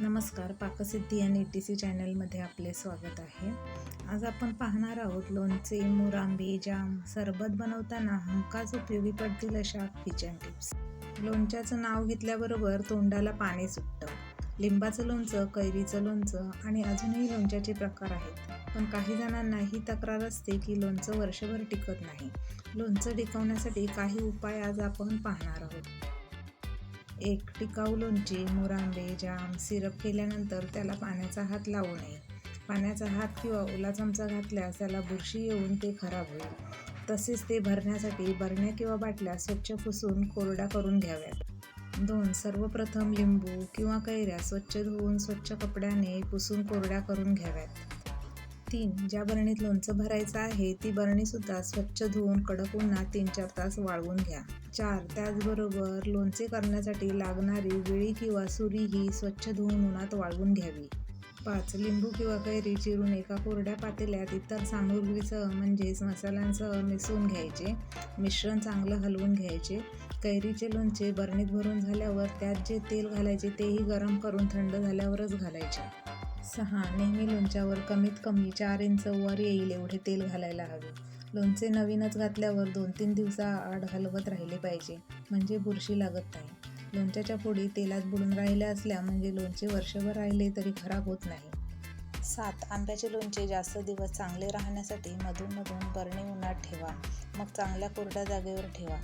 नमस्कार पाकसिद्धी आणि T C चॅनलमध्ये आपले स्वागत आहे. आज आपण पाहणार आहोत लोणचे मुरांबी जाम सरबत बनवताना हमखास उपयोगी पडतील अशा किचन टिप्स लोणच्याचं नाव घेतल्याबरोबर तोंडाला पाणी सुटतं. लिंबाचं लोणचं कैरीचं लोणचं आणि अजूनही लोणच्याचे प्रकार आहेत. पण काही जणांना ही तक्रार असते की लोणचं वर्षभर टिकत नाही. लोणचं टिकवण्यासाठी काही उपाय आज आपण पाहणार आहोत. एक टिकाऊ लोणचे मुरांबे जाम सिरप केल्यानंतर त्याला पाण्याचा हात लावू नये. पाण्याचा हात किंवा ओला चमचा घातल्यास त्याला बुरशी येऊन ते खराब होईल. तसेच ते भरण्यासाठी बरण्या किंवा बाटल्या स्वच्छ पुसून कोरडा करून घ्याव्यात. दोन सर्वप्रथम लिंबू किंवा कैऱ्या स्वच्छ धुवून स्वच्छ कपड्याने पुसून कोरड्या करून घ्याव्यात. तीन. ज्या बरणीत लोणचं भरायचं आहे ती बरणीसुद्धा स्वच्छ धुवून कडक उन्हात तीन चार तास वाळवून घ्या. चार. त्याचबरोबर लोणचे करण्यासाठी लागणारी विळी किंवा सुरी ही स्वच्छ धुवून उन्हात वाळवून घ्यावी. पाच. लिंबू किंवा कैरी चिरून एका कोरड्या पातेल्यात इतर सामुग्रीसह म्हणजेच मसाल्यांसह मिसळून घ्यायचे. मिश्रण चांगलं हलवून घ्यायचे. कैरीचे लोणचे बरणीत भरून झाल्यावर त्यात जे तेल घालायचे तेही गरम करून थंड झाल्यावरच घालायचे. सहा. नेहमी लोणच्यावर कमीत कमी चार इंच वर येईल एवढे तेल घालायला हवे. लोणचे नवीनच घातल्यावर दोन तीन दिवसाआड हलवत राहिले पाहिजे म्हणजे बुरशी लागत नाही. लोणच्याच्या पुढी तेलात बुडून राहिल्या असल्या म्हणजे लोणचे वर्षभर राहिले तरी खराब होत नाही. सात. आंब्याचे लोणचे जास्त दिवस चांगले राहण्यासाठी मधूनमधून बरणे उन्हात ठेवा. मग चांगल्या कोरड्या जागेवर ठेवा.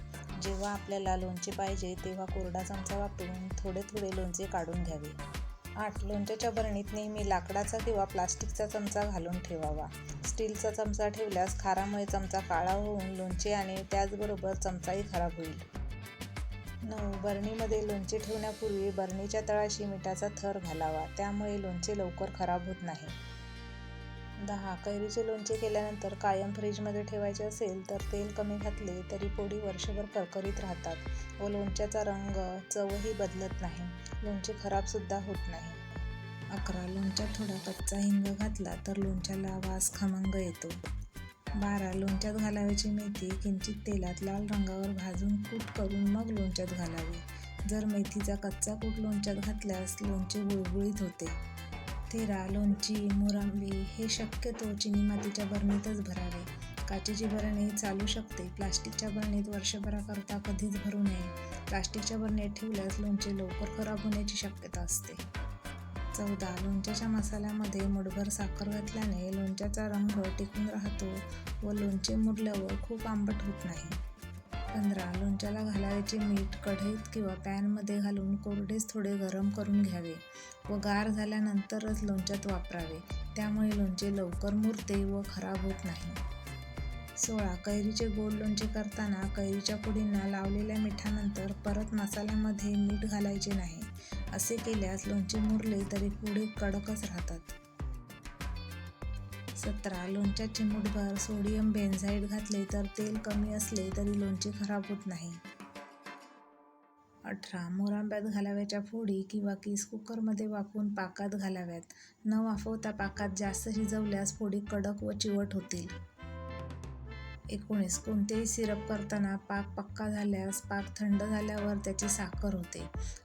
जेव्हा आपल्याला लोणचे पाहिजे तेव्हा कोरडा चमचा वापरून थोडे थोडे लोणचे काढून घ्यावे. आठ लोणच्याच्या बरणीत नेहमी लाकडाचा किंवा प्लास्टिकचा चमचा घालून ठेवावा. स्टीलचा चमचा ठेवल्यास खारामुळे चमचा काळा होऊन लोणचे आणि त्याचबरोबर चमचाही खराब होईल. नऊ बरणीमध्ये लोणचे ठेवण्यापूर्वी बरणीच्या तळाशी मिठाचा थर घालावा. त्यामुळे लोणचे लवकर खराब होत नाही. दहा. कैरीचे लोणचे केल्यानंतर कायम फ्रीजमध्ये ठेवायचे असेल तर तेल कमी घातले तरी पोळी वर्षभर करकरीत राहतात व लोणच्याचा रंग चवही बदलत नाही. लोणचे खराबसुद्धा होत नाही. अकरा. लोणच्यात थोडा कच्चा हिंग घातला तर लोणच्याला वास खमंग येतो. बारा. लोणच्यात घालावीची मेथी किंचित तेलात लाल रंगावर भाजून कूट करून मग लोणच्यात घालावी. जर मेथीचा कच्चा कूट लोणच्यात घातल्यास लोणचे गुळगुळीत होते. तेरा लोणची मोरांबी हे शक्यतो चिनी मातीच्या बरणीतच भरावे. काचेची बरणी चालू शकते. प्लास्टिकच्या बरणीत वर्षभराकरता कधीच भरू नये. प्लास्टिकच्या बरणीत ठेवल्यास लोणचे लवकर खराब होण्याची शक्यता असते. चौदा. लोणच्याच्या मसाल्यामध्ये मुठभर साखर घातल्याने लोणच्याचा रंग टिकून राहतो व लोणचे मुरल्यावर खूप आंबट होत नाही. पंधरा. लोणच्याला घालायचे मीठ कढईत किंवा पॅनमध्ये घालून कोरडेच थोडे गरम करून घ्यावे व गार झाल्यानंतरच लोणच्यात वापरावे. त्यामुळे लोणचे लवकर मुरते व खराब होत नाही. सोळा. कैरीचे गोड लोणचे करताना कैरीच्या पुडींना लावलेल्या मिठानंतर परत मसाल्यामध्ये मीठ घालायचे नाही. असे केल्यास लोणचे मुरले तरी पुढे कडकच राहतात. सतरा. लोणच्यात चिमूटभर सोडियम बेन्झाईट घातले तर तेल कमी असले तरी लोणचे खराब होत नाही. अठरा. मोरांब्यात घालाव्याच्या फोडी किंवा किस कुकरमध्ये वाफवून पाकात घालाव्यात. न वाफवता पाकात जास्त शिजवल्यास फोडी कडक व चिवट होतील. एकोणीस. कोणतेही सिरप करताना पाक पक्का झाल्यास पाक थंड झाल्यावर त्याची साखर होते.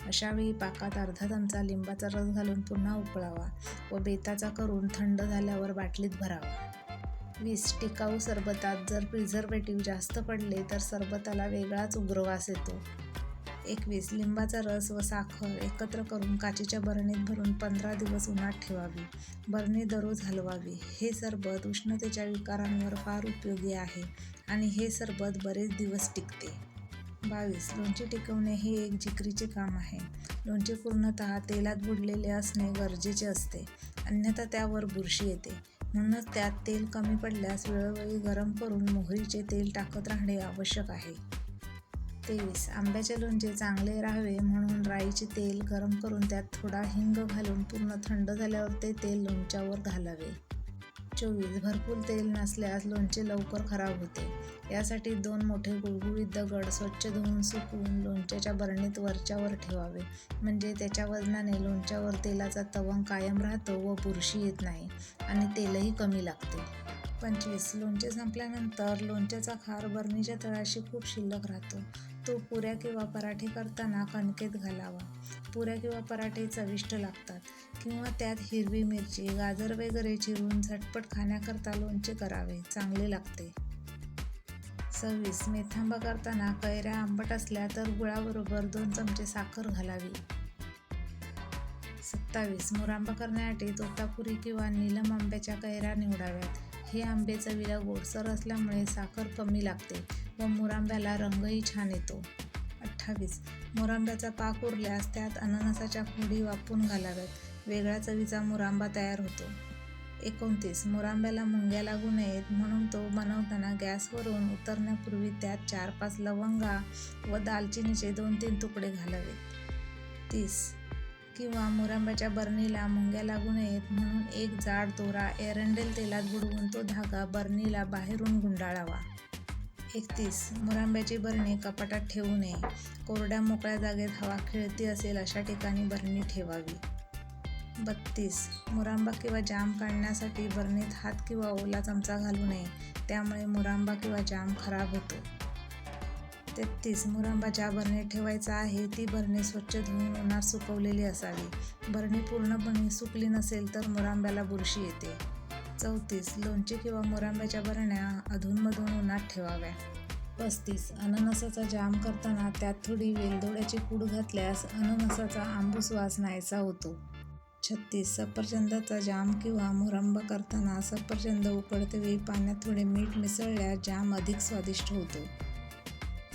अशावेळी पाकात अर्धा चमचा लिंबाचा रस घालून पुन्हा उकळावा व बेताचा करून थंड झाल्यावर बाटलीत भरावा. वीस. टिकाऊ सरबतात जर प्रिझर्वेटिव्ह जास्त पडले तर सरबताला वेगळाच उग्रवास येतो. एकवीस. लिंबाचा रस व साखर एकत्र करून काचेच्या बरणीत भरून पंधरा दिवस उन्हात ठेवावी. बरणी दररोज हलवावी. हे सरबत उष्णतेच्या विकारांवर फार उपयोगी आहे आणि हे सरबत बरेच दिवस टिकते. बावीस. लोणचे टिकवणे हे एक जिकरीचे काम आहे. लोणचे पूर्णतः तेलात बुडलेले असणे गरजेचे असते. अन्यथा त्यावर बुरशी येते. म्हणूनच त्यात तेल कमी पडल्यास वेळोवेळी गरम करून मोहरीचे तेल टाकत राहणे आवश्यक आहे. तेवीस. आंब्याचे लोणचे चांगले राहावे म्हणून राईचे तेल गरम करून त्यात थोडा हिंग घालून पूर्ण थंड झाल्यावर ते तेल लोणच्यावर घालावे. चोवीस. भरपूर तेल नसल्यास लोणचे लवकर खराब होते. यासाठी दोन मोठे गुळगुळीत दगड स्वच्छ धुवून सुकवून लोणच्याच्या बरणीत वरच्यावर ठेवावे. म्हणजे त्याच्या वजनाने लोणच्यावर तेलाचा तवंग कायम राहतो व बुरशी येत नाही आणि तेलही कमी लागते. पंचवीस. लोणचे संपल्यानंतर लोणच्याचा खार बरणीच्या तळाशी खूप शिल्लक राहतो. तो पुऱ्या किंवा पराठे करताना कणकेत घालावा. पुऱ्या किंवा पराठे चविष्ट लागतात. किंवा त्यात हिरवी मिरची गाजर वगैरे चिरून झटपट खाण्याकरता लोणचे करावे. चांगले लागते. सव्वीस मेथांबा करताना कैऱ्या आंबट असल्या तर गुळाबरोबर दोन चमचे साखर घालावी. सत्तावीस. मुरांबा करण्यासाठी तोतापुरी किंवा नीलम आंब्याच्या कैरा निवडाव्यात. हे आंबे चवीला गोडसर असल्यामुळे साखर कमी लागते व मुरांब्याला रंगही छान येतो. अठ्ठावीस. मुरांब्याचा पाक उरल्यास त्यात अननसाच्या फोडी वापून घालाव्यात. वेगळ्या चवीचा मुरांबा तयार होतो. एकोणतीस. मुरांब्याला मुंग्या लागू नयेत म्हणून तो बनवताना गॅसवरून उतरण्यापूर्वी त्यात चार पाच लवंगा व दालचिनीचे दोन तीन तुकडे घालावेत तीस. किंवा मुरांब्याच्या बरणीला मुंग्या लागू नयेत म्हणून एक जाड दोरा एरंडेल तेलात बुडवून तो धागा बरणीला बाहेरून गुंडाळावा. एकतीस. मुरांब्याची बरणी कपाटात ठेवू नये. कोरड्या मोकळ्या जागेत हवा खेळती असेल अशा ठिकाणी बरणी ठेवावी. बत्तीस. मुरांबा किंवा जाम काढण्यासाठी बरणीत हात किंवा ओला चमचा घालू नये. त्यामुळे मुरांबा किंवा जाम खराब होतो. तेहतीस मुरंबा ज्या बरणीत ठेवायचा आहे ती बरणी स्वच्छ धुवून उन्हात सुकवलेली असावी. बरणी पूर्णपणे सुकली नसेल तर मुरांब्याला बुरशी येते. चौतीस लोणची किंवा मुरांब्याच्या बरण्या अधूनमधून उन्हात ठेवाव्या. पस्तीस अननसाचा जाम करताना त्यात थोडी वेलदोड्याची पूड घातल्यास अननसाचा आंबूस वास नाहीसा होतो. छत्तीस सफरचंदाचा जाम किंवा मुरंबा करताना सफरचंद उकडते वेळी पाण्यात थोडे मीठ मिसळल्यास जाम अधिक स्वादिष्ट होतो.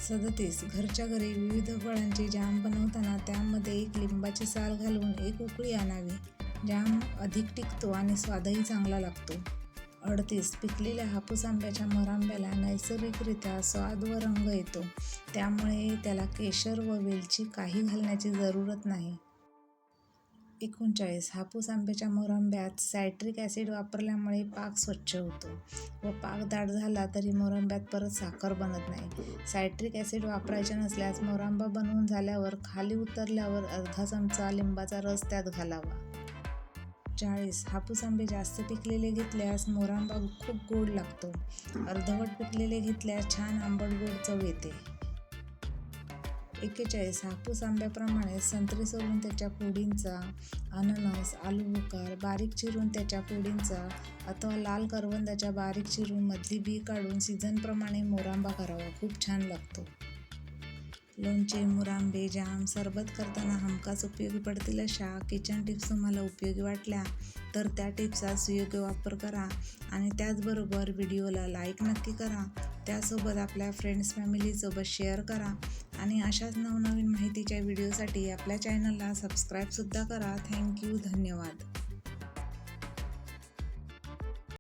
सदतीस. घरच्या घरी विविध फळांची जाम बनवताना त्यामध्ये एक लिंबाची साल घालून एक उकळी आणावी. जाम अधिक टिकतो आणि स्वादही चांगला लागतो. अडतीस. पिकलेल्या हापूस आंब्याच्या मरांब्याला नैसर्गिकरित्या स्वाद व रंग येतो. त्यामुळे त्याला केशर व वेलची काही घालण्याची जरूरत नाही. एकोणचाळीस हापूस आंब्याच्या मोरंब्यात सायट्रिक ॲसिड वापरल्यामुळे पाक स्वच्छ होतो व पाक दाट झाला तरी मोरंब्यात परत साखर बनत नाही. सायट्रिक ॲसिड वापरायचे नसल्यास मोरांबा बनवून झाल्यावर खाली उतरल्यावर अर्धा चमचा लिंबाचा रस त्यात घालावा. चाळीस. हापूस आंबे जास्त पिकलेले घेतल्यास मोरांबा खूप गोड लागतो. अर्धवट पिकलेले घेतल्यास छान आंबट गोड चव येते. एक्केचाळीस हापूस आंब्याप्रमाणे संत्री सोलून त्याच्या फोडींचा अननस आलू बुकार बारीक चिरून त्याच्या फोडींचा अथवा लाल करवंदाच्या बारीक चिरून मधली बी काढून सीझनप्रमाणे मोरांबा करावा. खूप छान लागतो. लोणचे मुरांबे जाम सरबत करताना हमखास उपयोगी पडतील अशा किचन टिप्स तुम्हाला उपयोगी वाटल्या तर त्या टिप्सचा सुयोग्य वापर करा आणि त्याचबरोबर व्हिडिओला लाईक नक्की करा. त्यासोबत आपल्या फ्रेंड्स फॅमिलीसोबत शेअर करा. आणि अशाच नवनवीन माहितीच्या व्हिडिओसाठी आपल्या चॅनलला सबस्क्राईबसुद्धा करा. थँक्यू धन्यवाद.